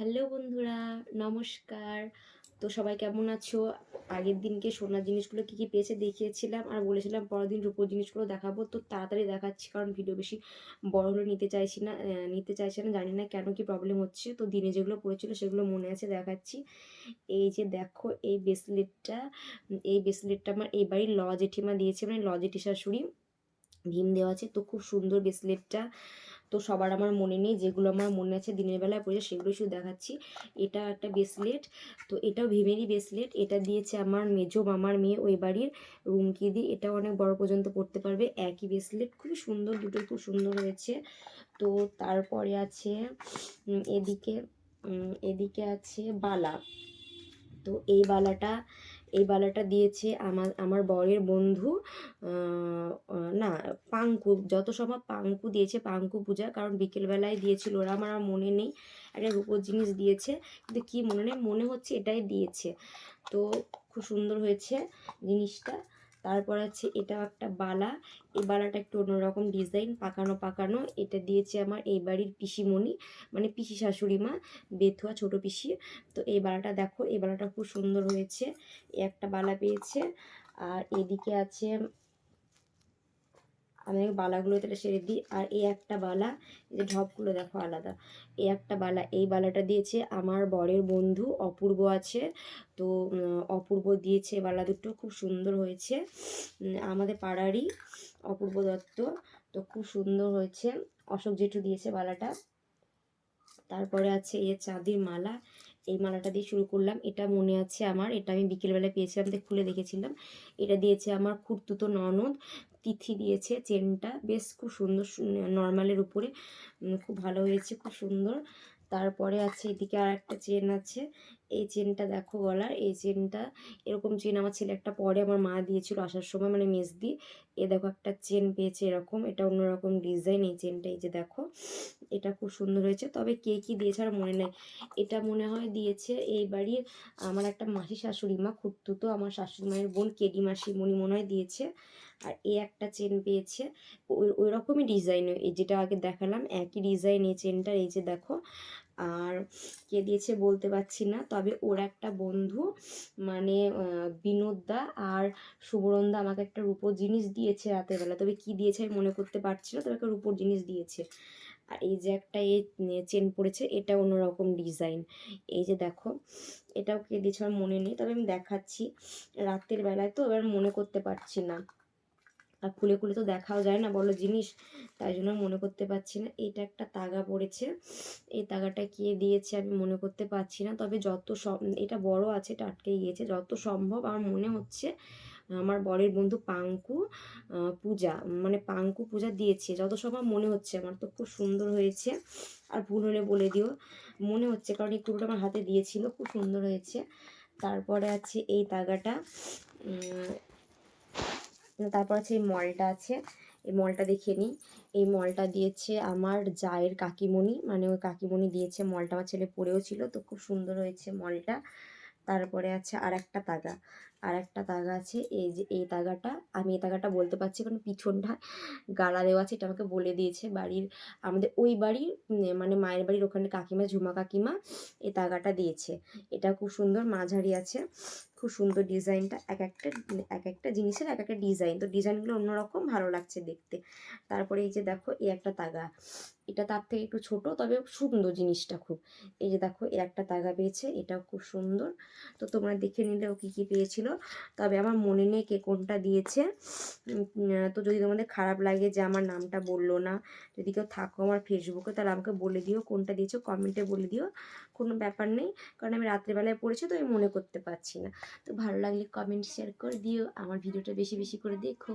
Hello বন্ধুরা, নমস্কার। তো সবাই কেমন আছো? আগের দিনকে সোনার জিনিসগুলো কী কী পেয়েছে দেখিয়েছিলাম আর বলেছিলাম পরের দিন রূপোর জিনিসগুলো দেখাবো। তো তাড়াতাড়ি দেখাচ্ছি কারণ ভিডিও বেশি বড় হলে নিতে চাইছি না নিতে চাইছি না, জানি না কেন কি প্রবলেম হচ্ছে। তো দিনে যেগুলো পড়েছিল সেগুলো মনে আছে দেখাচ্ছি। এই যে দেখো এই ব্রেসলেটটা এই ব্রেসলেটটা আমার এই বাড়ির ল দিয়েছে মানে ল শাশুড়ি ভীম দেওয়া আছে। তো খুব সুন্দর ব্রেসলেটটা তো সবার আমার মনে নেই, যেগুলো আমার মনে আছে দিনের বেলায় পড়েছে সেগুলো শুধু দেখাচ্ছি। এটা একটা ব্রেসলেট তো এটাও ভীমেরই ব্রেসলেট এটা দিয়েছে আমার মেজো মামার মেয়ে ওই বাড়ির রুমকি দি এটাও অনেক বড় পর্যন্ত পড়তে পারবে, একই ব্রেসলেট খুবই সুন্দর দুটোই খুব সুন্দর হয়েছে। তো তারপরে আছে এদিকে এদিকে আছে বালা। তো এই বালাটা এই বালাটা দিয়েছে আমার আমার বরের বন্ধু না, পাঙ্কু, যত সময় পাঙ্কু দিয়েছে, পাঙ্কু পূজা, কারণ বিকেলবেলায় দিয়েছিল ওরা, আমার আর মনে নেই, একটা রূপোর জিনিস দিয়েছে, কিন্তু কী মনে নেই, মনে হচ্ছে এটাই দিয়েছে। তো খুব সুন্দর হয়েছে জিনিসটা। তারপর আছে এটা একটা বালা। এই বালাটা একটু অন্যরকম ডিজাইন, পাকানো পাকানো। এটা দিয়েছে আমার এই বাড়ির পিসিমণি মানে পিসি শাশুড়ি মা, বেথুয়া ছোট পিসি। তো এই বালাটা দেখো, এই বালাটা খুব সুন্দর হয়েছে। একটা বালা পেয়েছে। আর এদিকে আছে আমি বালাগুলো তাহলে সেরে দিই। আর এই একটা বালা, এই যে ঢপগুলো দেখো আলাদা, এই একটা বালা, এই বালাটা দিয়েছে আমার বরের বন্ধু অপূর্ব আছে। তো অপূর্ব দিয়েছে বালা দুটো, খুব সুন্দর হয়েছে। আমাদের পাড়ারই অপূর্ব দত্ত, তো খুব সুন্দর হয়েছে। অশোক জেঠু দিয়েছে বালাটা। তারপরে আছে এই চাঁদির মালা এই মালাটা দিয়ে শুরু করলাম। এটা মনে আছে আমার। এটা আমি বিকেলবেলা পেয়েছিলাম তো খুলে দেখেছিলাম। এটা দিয়েছে আমার খুঁড়তুতো ননদ। তিথি দিয়েছে চেনটা। বেশ খুব সুন্দর নর্মালের উপরে। খুব ভালো হয়েছে, খুব সুন্দর। তারপরে আছে এদিকে আর একটা চেন আছে। এই চেনটা দেখো গলার, এই চেনটা এরকম চেন আমার ছেলে একটা পরে আমার মা দিয়েছিল আসার সময় মানে মেজ দিয়ে এ দেখো একটা চেন পেয়েছে এরকম, এটা অন্যরকম ডিজাইন এই চেনটা এই যে দেখো। এটা খুব সুন্দর হয়েছে। তবে কে কি দিয়েছে আর মনে নেই। এটা মনে হয় দিয়েছে এই বাড়ির আমার একটা মাসি শাশুড়ি মা খুঁড়তুতো আমার শাশুড়ি মায়ের বোন কেডি মাসি মনি মনে হয় দিয়েছে। আর এ একটা চেন পেয়েছে। ওই ওই রকমই ডিজাইন এই যেটা আগে দেখালাম, একই ডিজাইন এই চেনটার এই যে দেখো। আর কে দিয়েছে বলতে পারছি না। তবে ওর একটা বন্ধু মানে বিনোদদা আর সুবরণদা আমাকে একটা রূপোর জিনিস দিয়েছে রাতের বেলা তবে কি দিয়েছে আমি মনে করতে পারছি না, তবে একটা রূপোর জিনিস দিয়েছে। আর এই যে একটা এই চেন পড়েছে, এটা অন্যরকম ডিজাইন। এই যে দেখো, এটাও কে দিয়েছে আমার মনে নেই, তবে আমি দেখাচ্ছি। রাতের বেলায় তো এবার মনে করতে পারছি না। আর খুলে খুলে তো দেখাও যায় না বলো জিনিস, তাই জন্য মনে করতে পারছি না। এটা একটা তাগা পড়েছে। এই তাগাটা কে দিয়েছে আমি মনে করতে পারছি না। তবে যত সব এটা বড় আছে, এটা আটকে গিয়েছে। যত সম্ভব আমার মনে হচ্ছে, আমার বরের বন্ধু পাঙ্কু পূজা মানে পাঙ্কু পূজা দিয়েছে। যত সম্ভব মনে হচ্ছে, আমার তো খুব সুন্দর হয়েছে। আর ভুল হলে বলে দিও, মনে হচ্ছে কারণ এই কুকুরটা আমার হাতে দিয়েছিল, খুব সুন্দর হয়েছে। তারপরে আছে এই তাগাটা। তারপর আছে এই মলটা আছে। এই মলটা দেখিয়ে নিই। এই মলটা দিয়েছে আমার জায়ের কাকিমণি। মানে ওই কাকিমণি দিয়েছে মলটা, আমার ছেলে পরেও ছিল, তো খুব সুন্দর হয়েছে মলটা। তারপরে আছে আর একটা তাগা আর একটা তাগা আছে, এই যে এই তাগাটা আমি এই তাগাটা বলতে পারছি কারণ পিছনটা গালা দেওয়া আছে, এটা আমাকে বলে দিয়েছে বাড়ির, আমাদের ওই বাড়ির মানে মায়ের বাড়ির ওখানে কাকিমা, ঝুমা কাকিমা এই তাগাটা দিয়েছে। এটা খুব সুন্দর মাঝারি আছে, খুব সুন্দর ডিজাইনটা, এক একটা এক একটা জিনিসের এক একটা ডিজাইন। তো ডিজাইনগুলো অন্যরকম, ভালো লাগছে দেখতে। তারপরে এই যে দেখো, এই একটা তাগা এটা তার থেকে একটু ছোট, তবে সুন্দর জিনিসটা খুব। এই যে দেখো, এর একটা তাগা পেয়েছে, এটাও খুব সুন্দর। তো তোমরা দেখে নিলে ও কী কী পেয়েছিল। তবে আমার মনে নেই কে কোনটা দিয়েছে। তো যদি তোমাদের খারাপ লাগে যে আমার নামটা বলল না, যদি কেউ থাকো আমার ফেসবুকে তাহলে আমাকে বলে দিও কোনটা দিয়েছ কমেন্টে বলে দিও, কোনো ব্যাপার নেই। কারণ আমি রাত্রেবেলায় পড়েছি, তো আমি মনে করতে পারছি না। তো ভালো লাগলে কমেন্ট শেয়ার করে দিও, আমার ভিডিওটা বেশি বেশি করে দেখো।